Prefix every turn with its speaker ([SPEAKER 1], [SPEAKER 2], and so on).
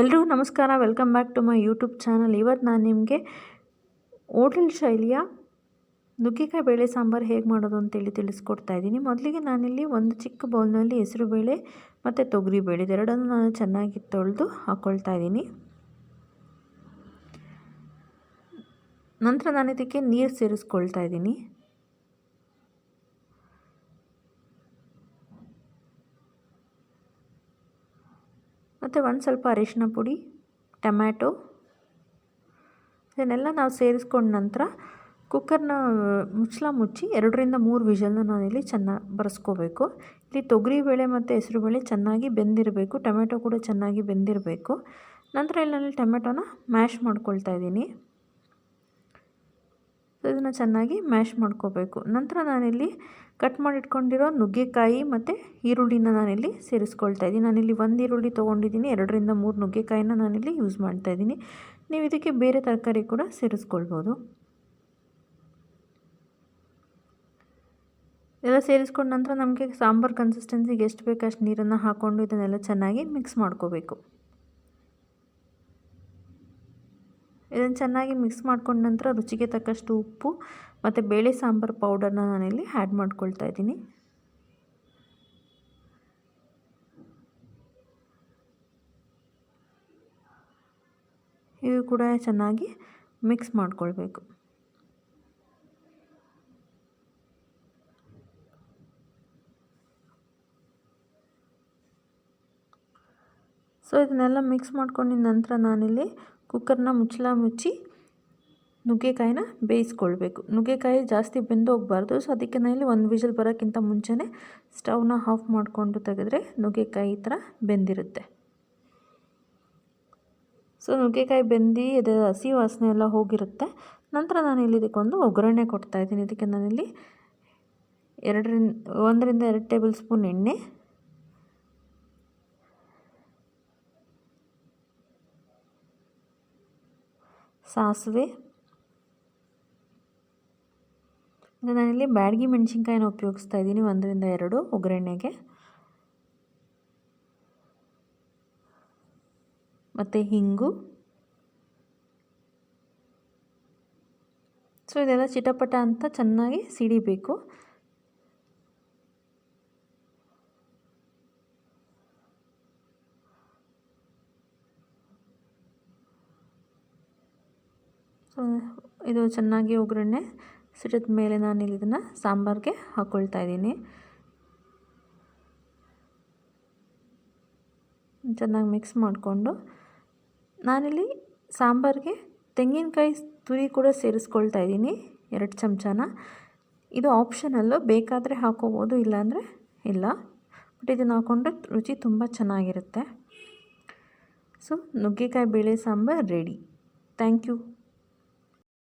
[SPEAKER 1] ಎಲ್ರಿಗೂ ನಮಸ್ಕಾರ. Welcome back to my YouTube channel. ಇವತ್ತು ನಾನು ನಿಮಗೆ ಹೋಟೆಲ್ ಶೈಲಿಯ ನುಗ್ಗಿಕಾಯಿ ಬೇಳೆ ಸಾಂಬಾರು ಹೇಗೆ ಮಾಡೋದು ಅಂತೇಳಿ ತಿಳಿಸ್ಕೊಡ್ತಾ ಇದ್ದೀನಿ. ಮೊದಲಿಗೆ ನಾನಿಲ್ಲಿ ಒಂದು ಚಿಕ್ಕ ಬೌಲ್ನಲ್ಲಿ ಹೆಸರು ಬೇಳೆ ಮತ್ತು ತೊಗರಿ ಬೇಳೆ. ಇದೆರಡನ್ನು ನಾನು ಚೆನ್ನಾಗಿ ತೊಳೆದು ಹಾಕ್ಕೊಳ್ತಾ ಇದ್ದೀನಿ. ನಂತರ ನಾನು ಇದಕ್ಕೆ ನೀರು ಸೇರಿಸ್ಕೊಳ್ತಾ ಇದ್ದೀನಿ. ಮತ್ತು ಒಂದು ಸ್ವಲ್ಪ ಅರಿಶಿನ ಪುಡಿ, ಟೊಮ್ಯಾಟೊ ಇದನ್ನೆಲ್ಲ ನಾವು ಸೇರಿಸ್ಕೊಂಡ ನಂತರ ಕುಕ್ಕರ್ನ ಮುಚ್ಚಳ ಮುಚ್ಚಿ ಎರಡರಿಂದ ಮೂರು ವಿಷಲ್ನ ನಾನಿಲ್ಲಿ ಚೆನ್ನಾಗಿ ಬರೆಸ್ಕೋಬೇಕು. ಇಲ್ಲಿ ತೊಗರಿಬೇಳೆ ಮತ್ತು ಹೆಸರುಬೇಳೆ ಚೆನ್ನಾಗಿ ಬೆಂದಿರಬೇಕು ಟೊಮೆಟೊ ಕೂಡ ಚೆನ್ನಾಗಿ ಬೆಂದಿರಬೇಕು. ನಂತರ ಇಲ್ಲಿ ನಾನು ಟೊಮೆಟೊನ ಮ್ಯಾಶ್ ಮಾಡ್ಕೊಳ್ತಾ ಇದ್ದೀನಿ. ಇದನ್ನು ಚೆನ್ನಾಗಿ ಮ್ಯಾಶ್ ಮಾಡ್ಕೋಬೇಕು. ನಂತರ ನಾನಿಲ್ಲಿ ಕಟ್ ಮಾಡಿಟ್ಕೊಂಡಿರೋ ನುಗ್ಗೆಕಾಯಿ ಮತ್ತು ಈರುಳ್ಳಿನ ನಾನಿಲ್ಲಿ ಸೇರಿಸ್ಕೊಳ್ತಾ ಇದ್ದೀನಿ. ನಾನಿಲ್ಲಿ ಒಂದು ಈರುಳ್ಳಿ ತೊಗೊಂಡಿದ್ದೀನಿ, ಎರಡರಿಂದ ಮೂರು ನುಗ್ಗೆಕಾಯಿನ ನಾನಿಲ್ಲಿ ಯೂಸ್ ಮಾಡ್ತಾ ಇದ್ದೀನಿ. ನೀವು ಇದಕ್ಕೆ ಬೇರೆ ತರಕಾರಿ ಕೂಡ ಸೇರಿಸ್ಕೊಳ್ಬೋದು. ಎಲ್ಲ ಸೇರಿಸ್ಕೊಂಡ ನಂತರ ನಮಗೆ ಸಾಂಬಾರು ಕನ್ಸಿಸ್ಟೆನ್ಸಿಗೆ ಎಷ್ಟು ಬೇಕು ಅಷ್ಟು ನೀರನ್ನು ಹಾಕ್ಕೊಂಡು ಇದನ್ನೆಲ್ಲ ಚೆನ್ನಾಗಿ ಮಿಕ್ಸ್ ಮಾಡ್ಕೋಬೇಕು. ಇದನ್ನು ಚೆನ್ನಾಗಿ ಮಿಕ್ಸ್ ಮಾಡ್ಕೊಂಡ ನಂತರ ರುಚಿಗೆ ತಕ್ಕಷ್ಟು ಉಪ್ಪು ಮತ್ತು ಬೇಳೆ ಸಾಂಬಾರು ಪೌಡರ್ನ ನಾನಿಲ್ಲಿ ಆ್ಯಡ್ ಮಾಡ್ಕೊಳ್ತಾ ಇದ್ದೀನಿ. ಇದು ಕೂಡ ಚೆನ್ನಾಗಿ ಮಿಕ್ಸ್ ಮಾಡ್ಕೊಳ್ಬೇಕು. ಸೊ ಇದನ್ನೆಲ್ಲ ಮಿಕ್ಸ್ ಮಾಡ್ಕೊಂಡಿದ್ದ ನಂತರ ನಾನಿಲ್ಲಿ ಕುಕ್ಕರ್ನ ಮುಚ್ಚಳ ಮುಚ್ಚಿ ನುಗ್ಗೆಕಾಯಿನ ಬೇಯಿಸ್ಕೊಳ್ಬೇಕು. ನುಗ್ಗೆಕಾಯಿ ಜಾಸ್ತಿ ಬೆಂದು ಹೋಗಬಾರ್ದು. ಸೊ ಅದಕ್ಕೆ ನಾನಿಲ್ಲಿ ಒಂದು ವಿಷಲ್ ಬರೋಕ್ಕಿಂತ ಮುಂಚೆನೇ ಸ್ಟವ್ನ ಆಫ್ ಮಾಡಿಕೊಂಡು ತೆಗೆದ್ರೆ ನುಗ್ಗೆಕಾಯಿ ಈ ಥರ ಬೆಂದಿರುತ್ತೆ. ಸೊ ನುಗ್ಗೆಕಾಯಿ ಬೆಂದು ಇದು ಹಸಿ ವಾಸನೆ ಎಲ್ಲ ಹೋಗಿರುತ್ತೆ. ನಂತರ ನಾನು ಇಲ್ಲಿ ಇದಕ್ಕೊಂದು ಒಗ್ಗರಣೆ ಕೊಡ್ತಾಯಿದ್ದೀನಿ ಇದಕ್ಕೆ ನಾನಿಲ್ಲಿ ಎರಡರಿಂದ, ಒಂದರಿಂದ ಎರಡು ಟೇಬಲ್ ಸ್ಪೂನ್ ಎಣ್ಣೆ ಸಾಸಿವೆ. ನಾನಿಲ್ಲಿ ಬ್ಯಾಡಗಿ ಮೆಣಸಿನ್ಕಾಯಿನ ಉಪಯೋಗಿಸ್ತಾ ಇದ್ದೀನಿ, ಒಂದರಿಂದ ಎರಡು ಒಗ್ಗರಣೆಗೆ. ಮತ್ತು ಹಿಂಗು. ಸೊ ಇದೆಲ್ಲ ಚಿಟಪಟ ಅಂತ ಚೆನ್ನಾಗಿ ಸಿಡಿಬೇಕು. ಸೊ ಇದು ಚೆನ್ನಾಗಿ ಒಗ್ಗರಣೆ ಸಿಡಿದ ಮೇಲೆ ನಾನು ಇದನ್ನು ಸಾಂಬಾರಿಗೆ ಹಾಕ್ಕೊಳ್ತಾ ಇದ್ದೀನಿ. ಚೆನ್ನಾಗಿ ಮಿಕ್ಸ್ ಮಾಡಿಕೊಂಡು ನಾನಿಲ್ಲಿ ಸಾಂಬಾರಿಗೆ ತೆಂಗಿನಕಾಯಿ ತುರಿ ಕೂಡ ಸೇರಿಸ್ಕೊಳ್ತಾ ಇದ್ದೀನಿ ಎರಡು ಚಮಚನ. ಇದು ಆಪ್ಷನಲ್ಲು ಬೇಕಾದರೆ ಹಾಕೋಬೋದು, ಇಲ್ಲಾಂದರೆ ಇಲ್ಲ. ಬಟ್ ಇದನ್ನು ಹಾಕ್ಕೊಂಡ್ರೆ ರುಚಿ ತುಂಬ ಚೆನ್ನಾಗಿರುತ್ತೆ. ಸೊ ನುಗ್ಗೆಕಾಯಿ ಬೇಳೆ ಸಾಂಬಾರು ರೆಡಿ ಥ್ಯಾಂಕ್ ಯು